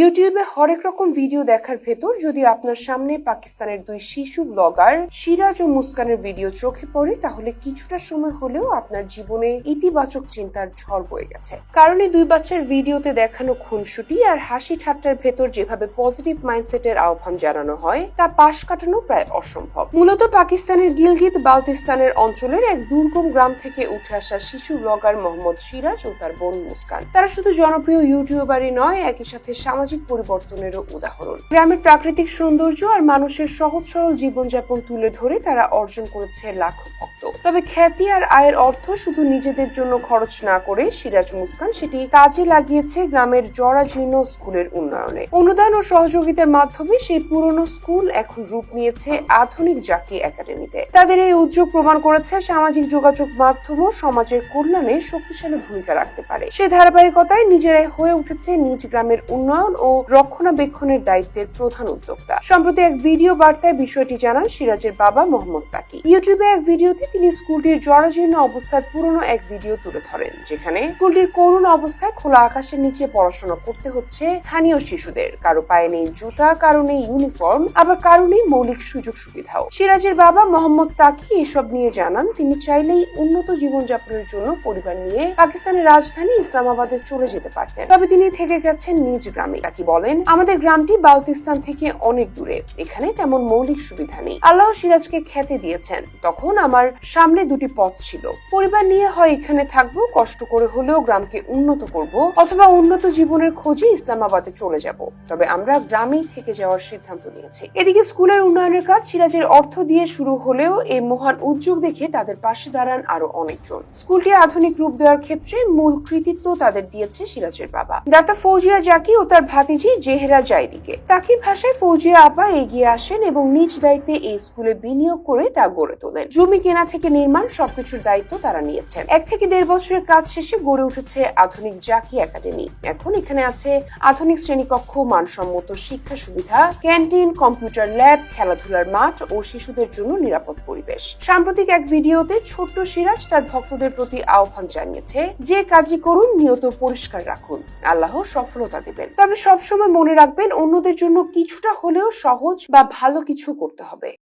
ইউটিউবে হরেক রকম ভিডিও দেখার ভেতর যদি আপনার সামনে পাকিস্তানের দুই শিশু ব্লগার সিরাজ ও মুস্কানের ভিডিও চোখে পড়ে, তাহলে কিছুটা সময় হলেও আপনার জীবনে ইতিবাচক চিন্তার ঝড় বয়ে গেছে। কারণ এই দুই বাচ্চার ভিডিওতে দেখানো খুনসুটি আর হাসি ঠাট্টার ভেতর যেভাবে পজিটিভ মাইন্ডসেটের আহ্বান জানানো হয়, তা পাশ কাটানো প্রায় অসম্ভব। মূলত পাকিস্তানের গিলগিত বালতিস্তানের অঞ্চলের এক দুর্গম গ্রাম থেকে উঠে আসা শিশু ব্লগার মোহাম্মদ সিরাজ ও তার বোন মুস্কান। তারা শুধু জনপ্রিয় ইউটিউবারই নয়, একই সাথে সামাজিক পরিবর্তনেরও উদাহরণ। গ্রামের প্রাকৃতিক সৌন্দর্য আর মানুষের সহজ সরল জীবনযাপন তুলে ধরে তারা অর্জন করেছে লাখো ভক্ত। তবে খ্যাতি আর আয়ের অর্থ শুধু নিজেদের জন্য খরচ না করে সিরাজ মুস্কান সেটি কাজে লাগিয়েছে গ্রামের জরাজীর্ণ স্কুলের উন্নয়নে। অনুদান ও সহযোগিতার মাধ্যমে সেই পুরনো স্কুল এখন রূপ নিয়েছে আধুনিক জাকি একাডেমিতে। তাদের এই উদ্যোগ প্রমাণ করেছে সামাজিক যোগাযোগ মাধ্যমও সমাজের কল্যাণে শক্তিশালী ভূমিকা রাখতে পারে। সে ধারাবাহিকতায় নিজেরাই হয়ে উঠেছে নিজ গ্রামের উন্নয়ন ও রক্ষণাবেক্ষণের দায়িত্বের প্রধান উদ্যোক্তা। সম্প্রতি এক ভিডিও বার্তায় বিষয়টি জানান সিরাজের বাবা মোহাম্মদ তাকি। ইউটিউবে এক ভিডিওতে তিনি স্কুলটির জরাজীর্ণ অবস্থার পুরনো এক ভিডিও তুলে ধরেন, যেখানে স্কুলটির করুণ অবস্থায় খোলা আকাশের নিচে পড়াশোনা করতে হচ্ছে স্থানীয় শিশুদের। কারও পায়ে নেই জুতা, কারও নেই ইউনিফর্ম, আবার কারও নেই মৌলিক সুযোগ সুবিধাও। সিরাজের বাবা মোহাম্মদ তাকি এসব নিয়ে জানান, তিনি চাইলেই উন্নত জীবনযাপনের জন্য পরিবার নিয়ে পাকিস্তানের রাজধানী ইসলামাবাদে চলে যেতে পারতেন। তবে তিনি থেকে গেছেন নিজ গ্রামে। তাকি বলেন? আমাদের গ্রামটি বালতিস্তান থেকে অনেক দূরে। এখানে তেমন মৌলিক সুবিধা নেই। আল্লাহ সিরাজকে খেতে দিয়েছেন। তখন আমার সামনে দুটি পথ ছিল। পরিবার নিয়ে হয় এখানে থাকব, কষ্ট করে হলেও গ্রামকে উন্নত করব, অথবা উন্নত জীবনের খোঁজে ইসলামাবাদে চলে যাব। তবে আমরা গ্রামেই থেকে যাওয়ার সিদ্ধান্ত নিয়েছি। এদিকে স্কুলের উন্নয়নের কাজ সিরাজের অর্থ দিয়ে শুরু হলেও এই মহান উদ্যোগ দেখে তাদের পাশে দাঁড়ান আরও অনেকজন। স্কুলটি আধুনিক রূপ দেওয়ার ক্ষেত্রে মূল কৃতিত্ব তাদের দিয়েছে সিরাজের বাবা। দাতা ফৌজিয়া জাকি ও তার ভাতিজি জেহেরা জাইদিকে। তাকির ভাষায় ফৌজিয়া আপা এগিয়ে আসেন এবং নিজ দায়িত্বে এই স্কুলে বিনিয়োগ করে তা গড়ে তোলেন। জমি কেনা থেকে নির্মাণ সবকিছুর দায়িত্ব তারা নিয়েছেন। এক থেকে দেড় বছরের কাজ শেষে গড়ে উঠেছে আধুনিক জাকি একাডেমি। এখন এখানে আছে আধুনিক শ্রেণীকক্ষ, মানসম্মত শিক্ষা সুবিধা, ক্যান্টিন, কম্পিউটার ল্যাব, খেলাধুলার মাঠ ও শিশুদের জন্য নিরাপদ পরিবেশ। সাম্প্রতিক এক ভিডিওতে ছোট্ট সিরাজ তার ভক্তদের প্রতি আহ্বান জানিয়েছে, যে কাজই করুন, নিয়ত পরিষ্কার রাখুন। আল্লাহ সফলতা দেবেন। তবে সবসময় মনে রাখবেন অন্যদের জন্য কিছুটা হলেও সহজ বা ভালো কিছু করতে হবে।